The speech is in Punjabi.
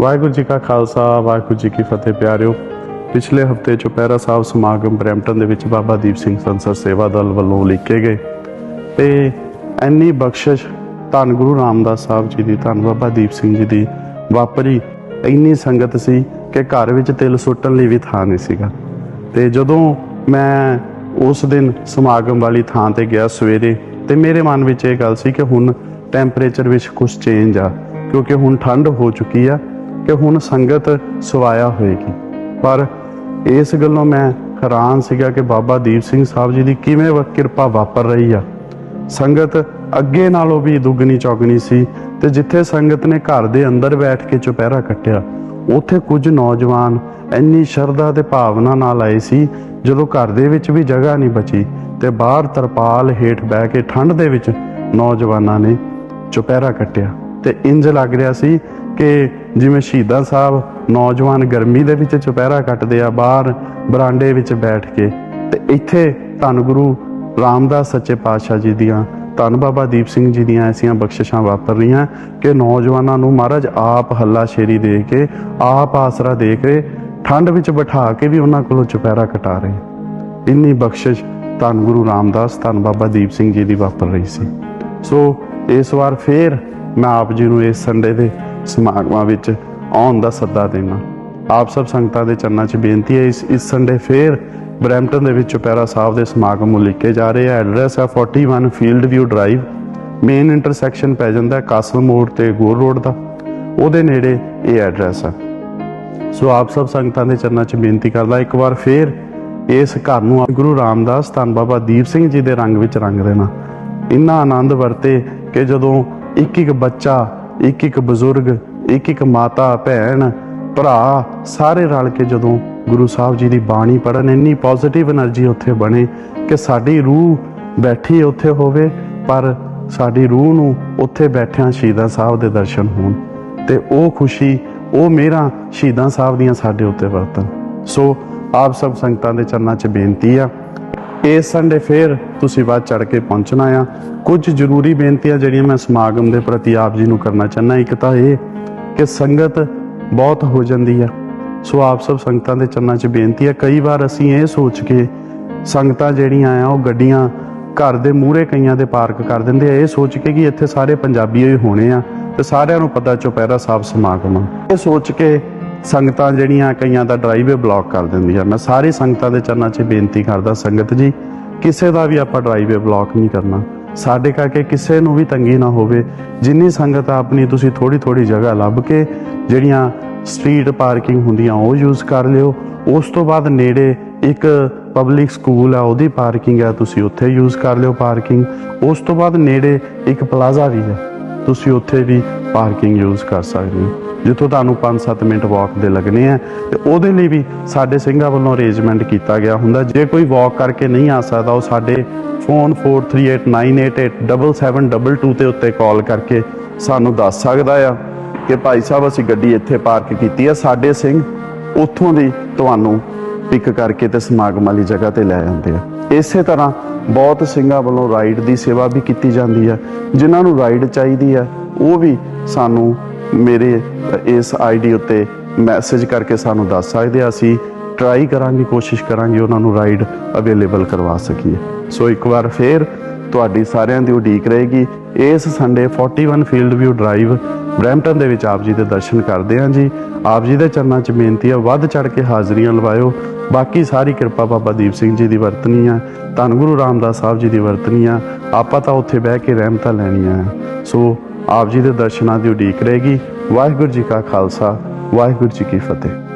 ਵਾਹਿਗੁਰੂ ਜੀ ਕਾ ਖਾਲਸਾ, ਵਾਹਿਗੁਰੂ ਜੀ ਕੀ ਫਤਿਹ ਪਿਆਰਿਓ। ਪਿਛਲੇ ਹਫ਼ਤੇ ਚੁਪਹਿਰਾ ਸਾਹਿਬ ਸਮਾਗਮ ਬਰੈਂਪਟਨ ਦੇ ਵਿੱਚ ਬਾਬਾ ਦੀਪ ਸਿੰਘ ਸੰਸਦ ਸੇਵਾ ਦਲ ਵੱਲੋਂ ਲਿਖੇ ਗਏ। ਤੇ ਐਨੀ ਬਖਸ਼ਿਸ਼ ਧੰਨ ਗੁਰੂ ਰਾਮਦਾਸ ਸਾਹਿਬ ਜੀ ਦੀ, ਧੰਨ ਬਾਬਾ ਦੀਪ ਸਿੰਘ ਜੀ ਦੀ ਵਾਪਰੀ, ਇੰਨੀ ਸੰਗਤ ਸੀ ਕਿ ਘਰ ਵਿੱਚ ਤਿਲ ਸੁੱਟਣ ਲਈ ਵੀ ਥਾਂ ਨਹੀਂ ਸੀਗਾ। ਤੇ ਜਦੋਂ ਮੈਂ ਉਸ ਦਿਨ ਸਮਾਗਮ ਵਾਲੀ ਥਾਂ ਤੇ ਗਿਆ ਸਵੇਰੇ, ਤੇ ਮੇਰੇ ਮਨ ਵਿੱਚ ਇਹ ਗੱਲ ਸੀ ਕਿ ਹੁਣ ਟੈਂਪਰੇਚਰ ਵਿੱਚ ਕੁਝ ਚੇਂਜ ਆ, ਕਿਉਂਕਿ ਹੁਣ ਠੰਡ ਹੋ ਚੁੱਕੀ ਆ ਕਿ ਹੁਣ ਸੰਗਤ ਸਵਾਇਆ ਹੋਏਗੀ। ਪਰ ਇਸ ਗੱਲੋਂ ਮੈਂ ਹੈਰਾਨ ਸੀਗਾ ਕਿ ਬਾਬਾ ਦੀਪ ਸਿੰਘ ਸਾਹਿਬ ਜੀ ਦੀ ਕਿਵੇਂ ਕਿਰਪਾ ਵਾਪਰ ਰਹੀ ਆ। ਸੰਗਤ ਅੱਗੇ ਨਾਲੋਂ ਵੀ ਦੁੱਗਣੀ ਚੌਗਣੀ ਸੀ ਤੇ ਜਿੱਥੇ ਸੰਗਤ ਨੇ ਘਰ ਦੇ ਅੰਦਰ ਬੈਠ ਕੇ ਚੁਪਹਿਰਾ ਕੱਟਿਆ, ਉੱਥੇ ਕੁਝ ਨੌਜਵਾਨ ਇੰਨੀ ਸ਼ਰਧਾ ਤੇ ਭਾਵਨਾ ਨਾਲ ਆਏ ਸੀ, ਜਦੋਂ ਘਰ ਦੇ ਵਿੱਚ ਵੀ ਜਗ੍ਹਾ ਨਹੀਂ ਬਚੀ ਤੇ ਬਾਹਰ ਤਰਪਾਲ ਹੇਠ ਬਹਿ ਕੇ ਠੰਡ ਦੇ ਵਿੱਚ ਨੌਜਵਾਨਾਂ ਨੇ ਚੁਪਹਿਰਾ ਕੱਟਿਆ ਤੇ ਇੰਜ ਲੱਗ ਰਿਹਾ ਸੀ ਕਿ ਜਿਵੇਂ ਸ਼ਹੀਦਾਂ ਸਾਹਿਬ ਨੌਜਵਾਨ ਗਰਮੀ ਦੇ ਵਿੱਚ ਚੁਪਹਿਰਾ ਕੱਟਦੇ ਆ, ਬਾਹਰ ਬਰਾਂਡੇ ਵਿੱਚ ਬੈਠ ਕੇ। ਤੇ ਇੱਥੇ ਧੰਨ ਗੁਰੂ ਰਾਮਦਾਸ ਸੱਚੇ ਪਾਤਸ਼ਾਹ ਜੀ ਦੀਆਂ, ਧੰਨ ਬਾਬਾ ਦੀਪ ਸਿੰਘ ਜੀ ਦੀਆਂ ਐਸੀਆਂ ਬਖਸ਼ਿਸ਼ਾਂ ਵਾਪਰ ਰਹੀਆਂ ਕਿ ਨੌਜਵਾਨਾਂ ਨੂੰ ਮਹਾਰਾਜ ਆਪ ਹੱਲਾ ਸ਼ੇਰੀ ਦੇ ਕੇ, ਆਪ ਆਸਰਾ ਦੇ ਕੇ ਠੰਡ ਵਿੱਚ ਬਿਠਾ ਕੇ ਵੀ ਉਹਨਾਂ ਕੋਲੋਂ ਚੁਪਹਿਰਾ ਕਟਾ ਰਹੇ। ਇੰਨੀ ਬਖਸ਼ਿਸ਼ ਧੰਨ ਗੁਰੂ ਰਾਮਦਾਸ, ਧੰਨ ਬਾਬਾ ਦੀਪ ਸਿੰਘ ਜੀ ਦੀ ਵਾਪਰ ਰਹੀ ਸੀ। ਸੋ ਇਸ ਵਾਰ ਫੇਰ ਮੈਂ ਆਪ ਜੀ ਨੂੰ ਇਸ ਸੰਡੇ ਦੇ ਸਮਾਗਮਾਂ ਵਿੱਚ ਆਉਣ ਦਾ ਸੱਦਾ ਦੇਣਾ। ਆਪ ਸਭ ਸੰਗਤਾਂ ਦੇ ਚਰਨਾਂ 'ਚ ਬੇਨਤੀ ਹੈ, ਇਸ ਇਸ ਸੰਡੇ ਫੇਰ ਬਰੈਂਪਟਨ ਦੇ ਵਿੱਚ ਚੁਪੈਰਾ ਸਾਹਿਬ ਦੇ ਸਮਾਗਮ ਉਲੀਕੇ ਜਾ ਰਹੇ ਆ। ਐਡਰੈਸ ਹੈ 41 field view drive main intersection ਪੈ ਜਾਂਦਾ ਕਾਸਲ ਮੋੜ ਤੇ ਗੋਲ ਰੋਡ ਦਾ। ਉਹਦੇ ਨੇੜੇ ਇਹ ਐਡਰੈਸ ਹੈ ਸੋ ਆਪ ਸਭ ਸੰਗਤਾਂ ਦੇ ਚਰਨਾਂ 'ਚ ਬੇਨਤੀ ਕਰਦਾ, ਇੱਕ ਵਾਰ ਫੇਰ ਇਸ ਘਰ ਨੂੰ ਗੁਰੂ ਰਾਮਦਾਸ, ਧੰਨ ਬਾਬਾ ਦੀਪ ਸਿੰਘ ਜੀ ਦੇ ਰੰਗ ਵਿੱਚ ਰੰਗ ਦੇਣਾ। ਇੰਨਾ ਆਨੰਦ ਵਰਤੇ ਕਿ ਜਦੋਂ ਇੱਕ ਇੱਕ ਬੱਚਾ ਇੱਕ ਇੱਕ ਬਜ਼ੁਰਗ, ਇੱਕ ਇੱਕ ਮਾਤਾ, ਭੈਣ, ਭਰਾ ਸਾਰੇ ਰਲ ਕੇ ਜਦੋਂ ਗੁਰੂ ਸਾਹਿਬ ਜੀ ਦੀ ਬਾਣੀ ਪੜਨ ਇੰਨੀ ਪੋਜ਼ਿਟਿਵ એનર્ਜੀ ਉੱਥੇ ਬਣੇ ਕਿ ਸਾਡੀ ਰੂਹ ਬੈਠੀ ਉੱਥੇ ਹੋਵੇ, ਪਰ ਸਾਡੀ ਰੂਹ ਨੂੰ ਉੱਥੇ ਬੈਠਿਆਂ ਸ਼ਹੀਦਾਂ ਸਾਹਿਬ ਦੇ ਦਰਸ਼ਨ ਹੋਣ ਤੇ ਉਹ ਖੁਸ਼ੀ, ਉਹ ਮੇਰਾ ਸ਼ਹੀਦਾਂ ਸਾਹਿਬ ਦੀਆਂ ਸਾਡੇ ਉੱਤੇ ਵਰਤਨ ਸੋ ਆਪ ਸਭ ਸੰਗਤਾਂ ਦੇ ਚਰਨਾਂ 'ਚ ਬੇਨਤੀ ਆ ਇਸ ਸੰਡੇ ਫੇਰ ਤੁਸੀਂ ਬਾਅਦ ਚੜ ਕੇ ਪਹੁੰਚਣਾ ਆ। ਕੁਝ ਜ਼ਰੂਰੀ ਬੇਨਤੀਆਂ ਜਿਹੜੀਆਂ ਮੈਂ ਸਮਾਗਮ ਦੇ ਪ੍ਰਤੀ ਆਪ ਜੀ ਨੂੰ ਕਰਨਾ ਚਾਹੁੰਦਾ, ਇੱਕ ਤਾਂ ਇਹ ਕਿ ਸੰਗਤ ਬਹੁਤ ਹੋ ਜਾਂਦੀ ਆ। ਸੋ ਆਪ ਸਭ ਸੰਗਤਾਂ ਦੇ ਚੰਨਾਂ 'ਚ ਬੇਨਤੀ ਆ, ਕਈ ਵਾਰ ਅਸੀਂ ਇਹ ਸੋਚ ਕੇ ਸੰਗਤਾਂ ਜਿਹੜੀਆਂ ਆ, ਉਹ ਗੱਡੀਆਂ ਘਰ ਦੇ ਮੂਹਰੇ ਕਈਆਂ ਦੇ ਪਾਰਕ ਕਰ ਦਿੰਦੇ ਆ। ਇਹ ਸੋਚ ਕੇ ਕਿ ਇੱਥੇ ਸਾਰੇ ਪੰਜਾਬੀ ਹੀ ਹੋਣੇ ਆ ਤੇ ਸਾਰਿਆਂ ਨੂੰ ਪਤਾ ਚੁਪਹਿਰਾ ਸਾਹਿਬ ਸਮਾਗਮ ਆ। ਇਹ ਸੋਚ ਕੇ ਸੰਗਤਾਂ ਜਿਹੜੀਆਂ ਕਈਆਂ ਦਾ ਡਰਾਈਵੇ ਬਲੌਕ ਕਰ ਦਿੰਦੀਆਂ ਮੈਂ ਸਾਰੀ ਸੰਗਤਾਂ ਦੇ ਚਰਨਾਂ 'ਚ ਬੇਨਤੀ ਕਰਦਾ ਸੰਗਤ ਜੀ, ਕਿਸੇ ਦਾ ਵੀ ਆਪਾਂ ਡਰਾਈਵੇ ਬਲੌਕ ਨਹੀਂ ਕਰਨਾ। ਸਾਡੇ ਕਰਕੇ ਕਿਸੇ ਨੂੰ ਵੀ ਤੰਗੀ ਨਾ ਹੋਵੇ। ਜਿੰਨੀ ਸੰਗਤ ਆਪਣੀ ਤੁਸੀਂ ਥੋੜੀ ਥੋੜੀ ਜਗ੍ਹਾ ਲੱਭ ਕੇ ਜਿਹੜੀਆਂ ਸਟਰੀਟ ਪਾਰਕਿੰਗ ਹੁੰਦੀਆਂ ਉਹ ਯੂਜ਼ ਕਰ ਲਿਓ। ਉਸ ਤੋਂ ਬਾਅਦ ਨੇੜੇ ਇੱਕ ਪਬਲਿਕ ਸਕੂਲ ਆ, ਉਹਦੀ ਪਾਰਕਿੰਗ ਆ, ਤੁਸੀਂ ਉੱਥੇ ਯੂਜ਼ ਕਰ ਲਿਓ ਪਾਰਕਿੰਗ ਉਸ ਤੋਂ ਬਾਅਦ ਨੇੜੇ ਇੱਕ ਪਲਾਜ਼ਾ ਵੀ ਹੈ। ਤੁਸੀਂ ਉੱਥੇ ਵੀ ਪਾਰਕਿੰਗ ਯੂਜ਼ ਕਰ ਸਕਦੇ ਹੋ। ਜਿੱਥੋਂ ਤੁਹਾਨੂੰ 5-7 ਮਿੰਟ ਵਾਕ ਦੇ ਲੱਗਣੇ ਆ, ਤੇ ਉਹਦੇ ਲਈ ਵੀ ਸਾਡੇ ਸਿੰਘਾਂ ਵੱਲੋਂ ਅਰੇਂਜਮੈਂਟ ਕੀਤਾ ਗਿਆ ਹੁੰਦਾ। ਜੇ ਕੋਈ ਵਾਕ ਕਰਕੇ ਨਹੀਂ ਆ ਸਕਦਾ, ਉਹ ਸਾਡੇ ਫੋਨ 4389887722 ਤੇ ਉੱਤੇ ਕਾਲ ਕਰਕੇ ਸਾਨੂੰ ਦੱਸ ਸਕਦਾ ਆ ਕਿ ਭਾਈ ਸਾਹਿਬ, ਅਸੀਂ ਗੱਡੀ ਇੱਥੇ ਪਾਰਕ ਕੀਤੀ ਆ। ਸਾਡੇ ਸਿੰਘ ਉੱਥੋਂ ਦੀ ਤੁਹਾਨੂੰ ਪਿਕ ਕਰਕੇ ਤੇ ਸਮਾਗਮ ਵਾਲੀ ਜਗ੍ਹਾ ਤੇ ਲੈ ਜਾਂਦੇ ਆ। ਇਸੇ ਤਰ੍ਹਾਂ ਬਹੁਤ ਸਿੰਘਾਂ ਵੱਲੋਂ ਰਾਈਡ ਦੀ ਸੇਵਾ ਵੀ ਕੀਤੀ ਜਾਂਦੀ ਹੈ ਜਿਨ੍ਹਾਂ ਨੂੰ ਰਾਈਡ ਚਾਹੀਦੀ ਹੈ ਉਹ ਵੀ ਸਾਨੂੰ ਮੇਰੇ ਇਸ ਆਈਡੀ ਉੱਤੇ ਮੈਸੇਜ ਕਰਕੇ ਸਾਨੂੰ ਦੱਸ ਸਕਦੇ ਆ। ਅਸੀਂ ਟਰਾਈ ਕਰਾਂਗੇ, ਕੋਸ਼ਿਸ਼ ਕਰਾਂਗੇ ਉਹਨਾਂ ਨੂੰ ਰਾਈਡ ਅਵੇਲੇਬਲ ਕਰਵਾ ਸਕੀਏ। ਸੋ ਇੱਕ ਵਾਰ ਫੇਰ ਤੁਹਾਡੀ ਸਾਰਿਆਂ ਦੀ ਉਡੀਕ ਰਹੇਗੀ। ਇਸ Sunday 41 field view drive Brampton ਦੇ ਵਿੱਚ ਆਪ ਜੀ ਦੇ ਦਰਸ਼ਨ ਕਰਦੇ ਹਾਂ ਜੀ। ਆਪ ਜੀ ਦੇ ਚਰਨਾਂ 'ਚ ਬੇਨਤੀ ਆ, ਵੱਧ ਚੜ ਕੇ ਹਾਜ਼ਰੀਆਂ ਲਵਾਇਓ। ਬਾਕੀ ਸਾਰੀ ਕਿਰਪਾ ਬਾਬਾ ਦੀਪ ਸਿੰਘ ਜੀ ਦੀ ਵਰਤਨੀ ਆ, ਧੰਨ ਗੁਰੂ ਰਾਮਦਾਸ ਸਾਹਿਬ ਜੀ ਦੀ ਵਰਤਨੀ ਆ। ਆਪਾਂ ਤਾਂ ਉੱਥੇ ਬਹਿ ਕੇ ਰਹਿਮਤਾਂ ਲੈਣੀਆਂ ਆ। ਸੋ ਆਪ ਜੀ ਦੇ ਦਰਸ਼ਨਾਂ ਦੀ ਉਡੀਕ ਰਹੇਗੀ। ਵਾਹਿਗੁਰੂ ਜੀ ਕਾ ਖਾਲਸਾ, ਵਾਹਿਗੁਰੂ ਜੀ ਕੀ ਫਤਿਹ।